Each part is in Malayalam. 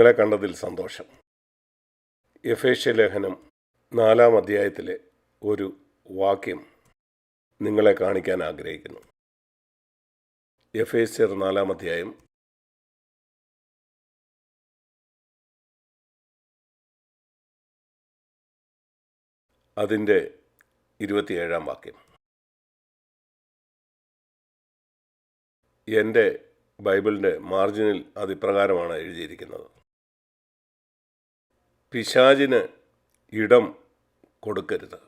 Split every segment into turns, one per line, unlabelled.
നിങ്ങളെ കണ്ടതിൽ സന്തോഷം. യഫേഷ്യ ലേഖനം നാലാം അധ്യായത്തിലെ ഒരു വാക്യം നിങ്ങളെ കാണിക്കാൻ ആഗ്രഹിക്കുന്നു. എഫേസ്യർ നാലാം അധ്യായം അതിന്റെ ഇരുപത്തിയേഴാം വാക്യം. എന്റെ ബൈബിളിന്റെ മാർജിനിൽ അതിപ്രകാരമാണ് എഴുതിയിരിക്കുന്നത്. പിശാചിന് ഇടം കൊടുക്കരുത്.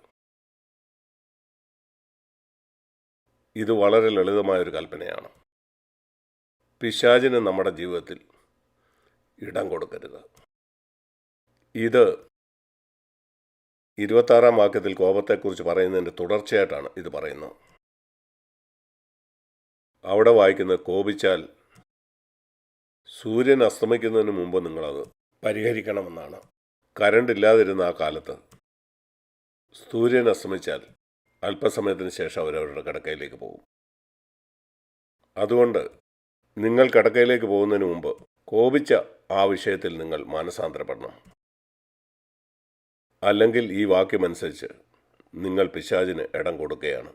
ഇത് വളരെ ലളിതമായൊരു കൽപ്പനയാണ്. പിശാചിന് നമ്മുടെ ജീവിതത്തിൽ ഇടം കൊടുക്കരുത്. ഇത് ഇരുപത്താറാം വാക്യത്തിൽ കോപത്തെക്കുറിച്ച് പറയുന്നതിന്റെ തുടർച്ചയായിട്ടാണ് ഇത് പറയുന്നത്. അവിടെ വായിക്കുന്നത് കോപിച്ചാൽ സൂര്യൻ അസ്തമിക്കുന്നതിന് മുമ്പ് നിങ്ങളത് പരിഹരിക്കണമെന്നാണ്. കരണ്ട് ഇല്ലാതിരുന്ന ആ കാലത്ത് സൂര്യൻ അസ്തമിച്ചാൽ അല്പസമയത്തിന് ശേഷം അവരവരുടെ കിടക്കയിലേക്ക് പോകും. അതുകൊണ്ട് നിങ്ങൾ കിടക്കയിലേക്ക് പോകുന്നതിന് മുമ്പ് കോപിച്ച ആ വിഷയത്തിൽ നിങ്ങൾ മാനസാന്തരപ്പെടണം. അല്ലെങ്കിൽ ഈ വാക്യമനുസരിച്ച് നിങ്ങൾ പിശാചിന് ഇടം കൊടുക്കുകയാണ്.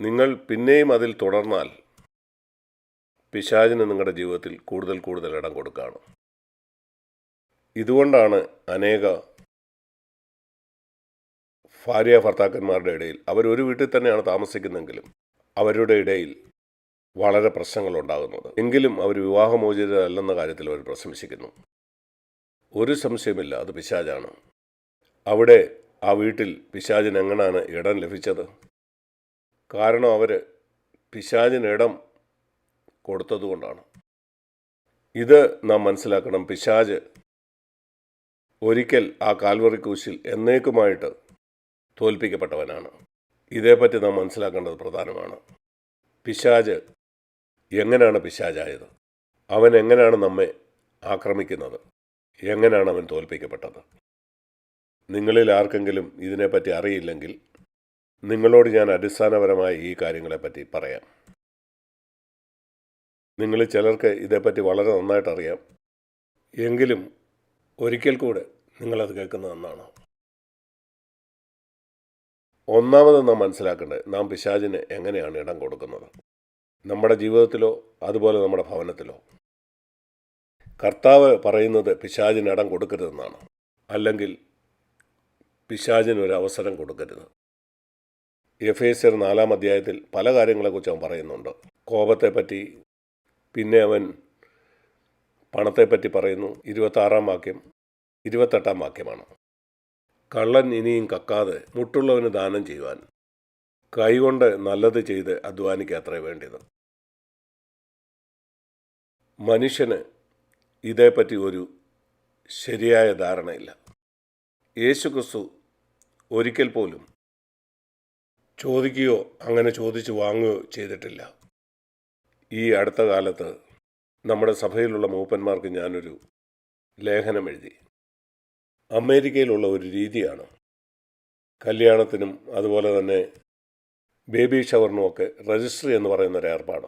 നിങ്ങൾ പിന്നെയും അതിൽ തുടർന്നാൽ പിശാചിന് നിങ്ങളുടെ ജീവിതത്തിൽ കൂടുതൽ കൂടുതൽ ഇടം കൊടുക്കുകയാണ്. ഇതുകൊണ്ടാണ് അനേക ഭാര്യ ഭർത്താക്കന്മാരുടെ ഇടയിൽ അവരൊരു വീട്ടിൽ തന്നെയാണ് താമസിക്കുന്നെങ്കിലും അവരുടെ ഇടയിൽ വളരെ പ്രശ്നങ്ങളുണ്ടാകുന്നത്. എങ്കിലും അവർ വിവാഹമോചിതരല്ലെന്ന കാര്യത്തിൽ അവർ പ്രശംസിക്കുന്നു. ഒരു സംശയമില്ല അത് പിശാജാണ് അവിടെ ആ വീട്ടിൽ പിശാചിന് എങ്ങനെയാണ് ഇടം ലഭിച്ചത്? കാരണം അവർ പിശാചിന് ഇടം കൊടുത്തതുകൊണ്ടാണ്. ഇത് നാം മനസ്സിലാക്കണം പിശാജ് ഒരിക്കൽ ആ കാൽവറി കൂശിൽ എന്നേക്കുമായിട്ട് തോൽപ്പിക്കപ്പെട്ടവനാണ്. ഇതേപ്പറ്റി നാം മനസ്സിലാക്കേണ്ടത് പ്രധാനമാണ്. പിശാജ് എങ്ങനെയാണ് പിശാജായത്? അവൻ എങ്ങനെയാണ് നമ്മെ ആക്രമിക്കുന്നത്? എങ്ങനെയാണ് അവൻ തോൽപ്പിക്കപ്പെട്ടത്? നിങ്ങളിൽ ആർക്കെങ്കിലും ഇതിനെപ്പറ്റി അറിയില്ലെങ്കിൽ നിങ്ങളോട് ഞാൻ അടിസ്ഥാനപരമായി ഈ കാര്യങ്ങളെപ്പറ്റി പറയാം. നിങ്ങളിൽ ചിലർക്ക് ഇതേപ്പറ്റി വളരെ നന്നായിട്ട് അറിയാം എങ്കിലും ഒരിക്കൽ കൂടെ നിങ്ങളത് കേൾക്കുന്നത് നന്നാണ്? ഒന്നാമത് നാം മനസ്സിലാക്കേണ്ടത് നാം പിശാചിന് എങ്ങനെയാണ് ഇടം കൊടുക്കുന്നത്? നമ്മുടെ ജീവിതത്തിലോ അതുപോലെ നമ്മുടെ ഭവനത്തിലോ? കർത്താവ് പറയുന്നത് പിശാചിന് ഇടം കൊടുക്കരുതെന്നാണ്. അല്ലെങ്കിൽ പിശാചിന് ഒരു അവസരം കൊടുക്കരുത്. എഫ് എസ് നാലാം അധ്യായത്തിൽ പല കാര്യങ്ങളെക്കുറിച്ച് അവൻ പറയുന്നുണ്ട്. കോപത്തെപ്പറ്റി പിന്നെ അവൻ പണത്തെപ്പറ്റി പറയുന്നു. ഇരുപത്താറാം വാക്യം ഇരുപത്തെട്ടാം വാക്യമാണ്. കള്ളൻ ഇനിയും കക്കാതെ മുട്ടുള്ളവന് ദാനം ചെയ്യുവാൻ. കൈകൊണ്ട് നല്ലത് ചെയ്ത് അധ്വാനിക്കാത്രേ വേണ്ടത്. മനുഷ്യന് ഇതേപ്പറ്റി ഒരു ശരിയായ ധാരണയില്ല. യേശുക്രിസ്തു ഒരിക്കൽ പോലും ചോദിക്കുകയോ അങ്ങനെ ചോദിച്ച് വാങ്ങുകയോ ചെയ്തിട്ടില്ല. ഈ അടുത്ത കാലത്ത് നമ്മുടെ സഭയിലുള്ള മൂപ്പന്മാർക്ക് ഞാനൊരു ലേഖനം എഴുതി അമേരിക്കയിലുള്ള ഒരു രീതിയാണ്. കല്യാണത്തിനും അതുപോലെ തന്നെ ബേബി ഷവറിനും ഒക്കെ രജിസ്ട്രി എന്ന് പറയുന്ന ഒരു ഏർപ്പാട്.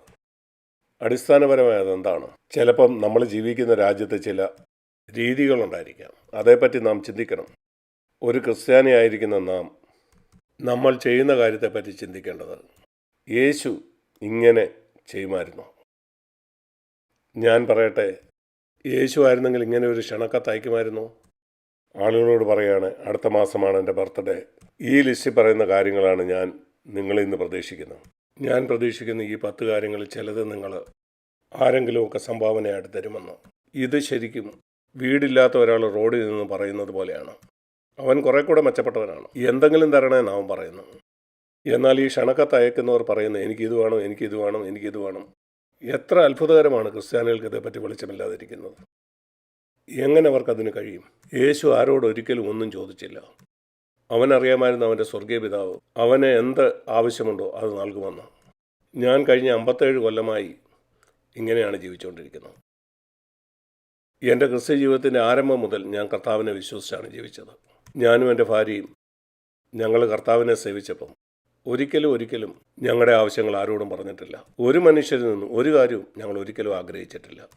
അടിസ്ഥാനപരമായി അതെന്താണ്? ചിലപ്പം നമ്മൾ ജീവിക്കുന്ന രാജ്യത്തെ ചില രീതികളുണ്ടായിരിക്കാം. അതേപ്പറ്റി നാം ചിന്തിക്കണം. ഒരു ക്രിസ്ത്യാനിയായിരിക്കുന്ന നാം നമ്മൾ ചെയ്യുന്ന കാര്യത്തെപ്പറ്റി ചിന്തിക്കേണ്ടത് യേശു ഇങ്ങനെ ചെയ്യുമായിരുന്നു. ഞാൻ പറയട്ടെ യേശു ആയിരുന്നെങ്കിൽ ഇങ്ങനെ ഒരു ക്ഷണക്കത്ത് അയക്കുമായിരുന്നു? ആളുകളോട് പറയാണ് അടുത്ത മാസമാണ് എന്റെ ബർത്ത്ഡേ. ഈ ലിസ്റ്റ് പറയുന്ന കാര്യങ്ങളാണ് ഞാൻ നിങ്ങളിൽ നിന്ന് പ്രതീക്ഷിക്കുന്നത്. ഞാൻ പ്രതീക്ഷിക്കുന്ന ഈ പത്ത് കാര്യങ്ങളിൽ ചിലത് നിങ്ങൾ ആരെങ്കിലുമൊക്കെ സംഭാവനയായിട്ട് തരുമെന്ന്. ഇത് ശരിക്കും വീടില്ലാത്ത ഒരാൾ റോഡിൽ നിന്ന് പറയുന്നത് പോലെയാണ്. അവൻ കുറെ കൂടെ മെച്ചപ്പെട്ടവനാണ്. എന്തെങ്കിലും തരണേന്ന് അവൻ പറയുന്നു. എന്നാൽ ഈ ക്ഷണക്കത്ത് അയക്കുന്നവർ പറയുന്നത് എനിക്കിത് വേണം എനിക്കിത് വേണം എനിക്കിത് വേണം. എത്ര അത്ഭുതകരമാണ് ക്രിസ്ത്യാനികൾക്ക് ഇതേപ്പറ്റി വെളിച്ചമില്ലാതിരിക്കുന്നത്. എങ്ങനെ അവർക്കതിന് കഴിയും? യേശു ആരോട് ഒരിക്കലും ഒന്നും ചോദിച്ചില്ല. അവനറിയാമായിരുന്നു അവന്റെ സ്വർഗീയ പിതാവ്. അവന് എന്ത് ആവശ്യമുണ്ടോ അത് നൽകുമെന്ന്. ഞാൻ കഴിഞ്ഞ അമ്പത്തേഴ് കൊല്ലമായി ഇങ്ങനെയാണ് ജീവിച്ചുകൊണ്ടിരിക്കുന്നത്. എന്റെ ക്രിസ്ത്യ ജീവിതത്തിന്റെ ആരംഭം മുതൽ ഞാൻ കർത്താവിനെ വിശ്വസിച്ചാണ് ജീവിച്ചത്. ഞാനും എന്റെ ഭാര്യയും ഞങ്ങൾ കർത്താവിനെ സേവിച്ചപ്പം ഒരിക്കലും ഒരിക്കലും ഞങ്ങളുടെ ആവശ്യങ്ങൾ ആരോടും പറഞ്ഞിട്ടില്ല. ഒരു മനുഷ്യരിൽ നിന്നും ഒരു കാര്യവും ഞങ്ങൾ ഒരിക്കലും ആഗ്രഹിച്ചിട്ടില്ല.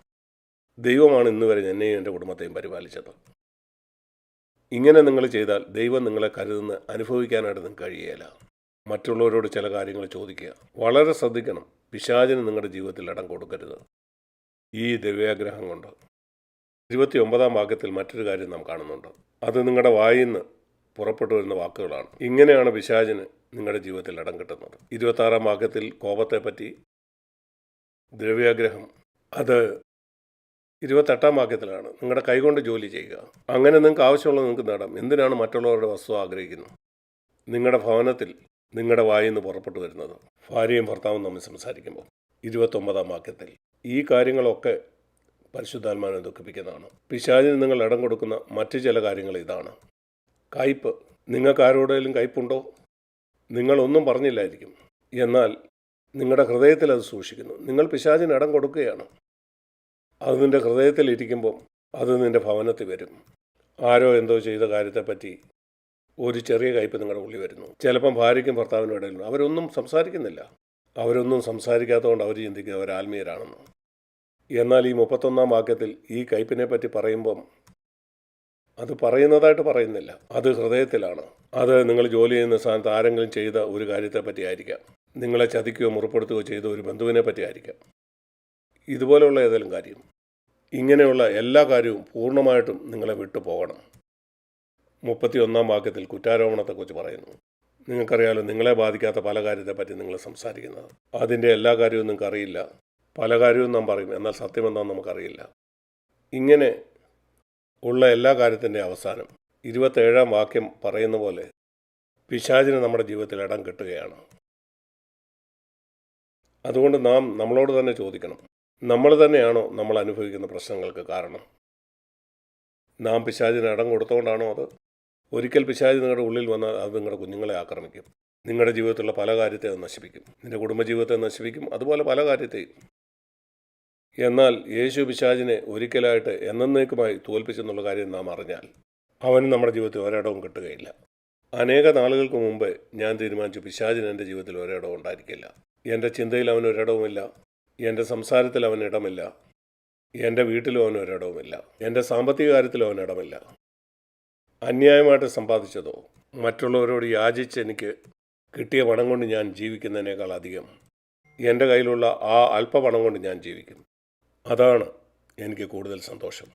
ദൈവമാണ് ഇന്ന് വരെ എന്നെയും എന്റെ കുടുംബത്തെയും പരിപാലിച്ചത്. ഇങ്ങനെ നിങ്ങൾ ചെയ്താൽ ദൈവം നിങ്ങളെ കരുതുന്ന അനുഭവിക്കാനായിട്ട് നിങ്ങൾക്ക് കഴിയേല. മറ്റുള്ളവരോട് ചില കാര്യങ്ങൾ ചോദിക്കുക. വളരെ ശ്രദ്ധിക്കണം. പിശാചിന് നിങ്ങളുടെ ജീവിതത്തിൽ ഇടം കൊടുക്കരുത്. ഈ ദിവ്യാഗ്രഹം കൊണ്ട്. ഇരുപത്തി ഒമ്പതാം വാക്യത്തിൽ മറ്റൊരു കാര്യം നാം കാണുന്നുണ്ട്. അത് നിങ്ങളുടെ വായിന്ന് പുറപ്പെട്ടു വരുന്ന വാക്കുകളാണ്. ഇങ്ങനെയാണ് പിശാചിന് നിങ്ങളുടെ ജീവിതത്തിൽ ഇടം കിട്ടുന്നത്. ഇരുപത്താറാം വാക്യത്തിൽ കോപത്തെപ്പറ്റി ദ്രവ്യാഗ്രഹം. അത് ഇരുപത്തെട്ടാം വാക്യത്തിലാണ്. നിങ്ങളുടെ കൈകൊണ്ട് ജോലി ചെയ്യുക. അങ്ങനെ നിങ്ങൾക്ക് ആവശ്യമുള്ളത് നിങ്ങൾക്ക് നേടാം. എന്തിനാണ് മറ്റുള്ളവരുടെ വസ്തു ആഗ്രഹിക്കുന്നത്? നിങ്ങളുടെ ഭവനത്തിൽ നിങ്ങളുടെ വായിൽ നിന്ന് പുറപ്പെട്ടു വരുന്നത്. ഭാര്യയും ഭർത്താവും തമ്മിൽ സംസാരിക്കുമ്പോൾ. ഇരുപത്തൊമ്പതാം വാക്യത്തിൽ. ഈ കാര്യങ്ങളൊക്കെ പരിശുദ്ധാത്മാവിനെ ദുഃഖിപ്പിക്കുന്നതാണ്. പിശാചിന് നിങ്ങൾ ഇടം കൊടുക്കുന്ന മറ്റു ചില കാര്യങ്ങൾ ഇതാണ്. കയ്പ്. നിങ്ങൾക്ക് ആരോടെങ്കിലും കയ്പുണ്ടോ? നിങ്ങളൊന്നും പറഞ്ഞില്ലായിരിക്കും. എന്നാൽ നിങ്ങളുടെ ഹൃദയത്തിൽ അത് സൂക്ഷിക്കുന്നു. നിങ്ങൾ പിശാചിന് ഇടം കൊടുക്കുകയാണ്. അത് നിന്റെ ഹൃദയത്തിൽ ഇരിക്കുമ്പോൾ അത് നിന്റെ ഭവനത്തിൽ വരും. ആരോ എന്തോ ചെയ്ത കാര്യത്തെപ്പറ്റി ഒരു ചെറിയ കയ്പ് നിങ്ങളുടെ ഉള്ളിൽ വരുന്നു. ചിലപ്പം ഭാര്യയ്ക്കും ഭർത്താവിനും ഇടയിലും അവരൊന്നും സംസാരിക്കുന്നില്ല. അവരൊന്നും സംസാരിക്കാത്തതുകൊണ്ട് അവർ ചിന്തിക്കുന്നത് അവർ ആത്മീയരാണെന്ന്. എന്നാൽ ഈ മുപ്പത്തൊന്നാം വാക്യത്തിൽ ഈ കയ്പിനെ പറ്റി പറയുമ്പം അത് പറയുന്നതായിട്ട് പറയുന്നില്ല. അത് ഹൃദയത്തിലാണ്. അത് നിങ്ങൾ ജോലി ചെയ്യുന്ന സ്ഥാനത്ത് ആരെങ്കിലും ചെയ്ത ഒരു കാര്യത്തെ പറ്റിയായിരിക്കാം. നിങ്ങളെ ചതിക്കുകയോ മുറിപ്പെടുത്തുകയോ ചെയ്ത ഒരു ബന്ധുവിനെ പറ്റിയായിരിക്കാം. ഇതുപോലെയുള്ള ഏതെങ്കിലും കാര്യം. ഇങ്ങനെയുള്ള എല്ലാ കാര്യവും പൂർണമായിട്ടും നിങ്ങളെ വിട്ടു പോകണം. മുപ്പത്തി ഒന്നാം വാക്യത്തിൽ കുറ്റാരോപണത്തെക്കുറിച്ച് പറയുന്നു. നിങ്ങൾക്കറിയാലോ നിങ്ങളെ ബാധിക്കാത്ത പല കാര്യത്തെപ്പറ്റി നിങ്ങൾ സംസാരിക്കുന്നത്. അതിന്റെ എല്ലാ കാര്യവും നിങ്ങൾക്കറിയില്ല. പല കാര്യവും നാം പറയും. എന്നാൽ സത്യം എന്താണെന്ന് നമുക്കറിയില്ല. ഇങ്ങനെ ഉള്ള എല്ലാ കാര്യത്തിന്റെ അവസാനം ഇരുപത്തേഴാം വാക്യം പറയുന്ന പോലെ പിശാചിന് നമ്മുടെ ജീവിതത്തിൽ ഇടം കിട്ടുകയാണ്. അതുകൊണ്ട് നാം നമ്മളോട് തന്നെ ചോദിക്കണം. നമ്മൾ തന്നെയാണോ നമ്മൾ അനുഭവിക്കുന്ന പ്രശ്നങ്ങൾക്ക് കാരണം? നാം പിശാചിന് ഇടം കൊടുത്തുകൊണ്ടാണോ അത്? ഒരിക്കൽ പിശാചി നിങ്ങളുടെ ഉള്ളിൽ വന്നാൽ അത് നിങ്ങളുടെ കുഞ്ഞുങ്ങളെ ആക്രമിക്കും. നിങ്ങളുടെ ജീവിതത്തിലുള്ള പല കാര്യത്തെ നശിപ്പിക്കും. നിന്റെ കുടുംബജീവിതത്തെ നശിപ്പിക്കും. അതുപോലെ പല കാര്യത്തെയും. എന്നാൽ യേശു പിശാചിനെ ഒരിക്കലായിട്ട് എന്നേക്കുമായി തോൽപ്പിച്ചെന്നുള്ള കാര്യം നാം അറിഞ്ഞാൽ അവന് നമ്മുടെ ജീവിതത്തിൽ ഒരിടവും കിട്ടുകയില്ല. അനേക നാളുകൾക്ക് മുമ്പ് ഞാൻ തീരുമാനിച്ചു പിശാചിന് എന്റെ ജീവിതത്തിൽ ഒരിടവും ഉണ്ടായിരിക്കില്ല. എന്റെ ചിന്തയിൽ അവൻ ഒരിടവുമില്ല. എന്റെ സംസാരത്തിൽ അവൻ ഇടമില്ല. എന്റെ വീട്ടിലും അവൻ ഒരിടവുമില്ല. എന്റെ സാമ്പത്തിക കാര്യത്തിലും അവൻ ഇടമില്ല. അന്യായമായിട്ട് സമ്പാദിച്ചതോ മറ്റുള്ളവരോട് യാചിച്ച് എനിക്ക് കിട്ടിയ പണം കൊണ്ട് ഞാൻ ജീവിക്കുന്നതിനേക്കാൾ അധികം എന്റെ കയ്യിലുള്ള ആ അല്പ പണം കൊണ്ട് ഞാൻ ജീവിക്കും അതാണ് എനിക്ക് കൂടുതൽ സന്തോഷം.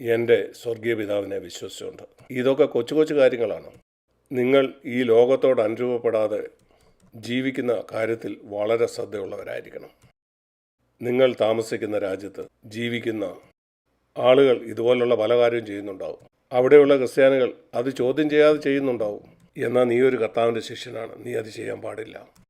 എന്റെ സ്വർഗീയ പിതാവിനെ വിശ്വസിച്ചുകൊണ്ട്. ഇതൊക്കെ കൊച്ചു കൊച്ചു കാര്യങ്ങളാണ്. നിങ്ങൾ ഈ ലോകത്തോട് അനുരൂപപ്പെടാതെ ജീവിക്കുന്ന കാര്യത്തിൽ വളരെ ശ്രദ്ധയുള്ളവരായിരിക്കണം. നിങ്ങൾ താമസിക്കുന്ന രാജ്യത്ത് ജീവിക്കുന്ന ആളുകൾ ഇതുപോലുള്ള പല കാര്യവും ചെയ്യുന്നുണ്ടാവും. അവിടെയുള്ള ക്രിസ്ത്യാനികൾ അത് ചോദ്യം ചെയ്യാതെ ചെയ്യുന്നുണ്ടാവും. എന്നാൽ നീ ഒരു കർത്താവിന്റെ ശിഷ്യനാണ്. നീ അത് ചെയ്യാൻ പാടില്ല.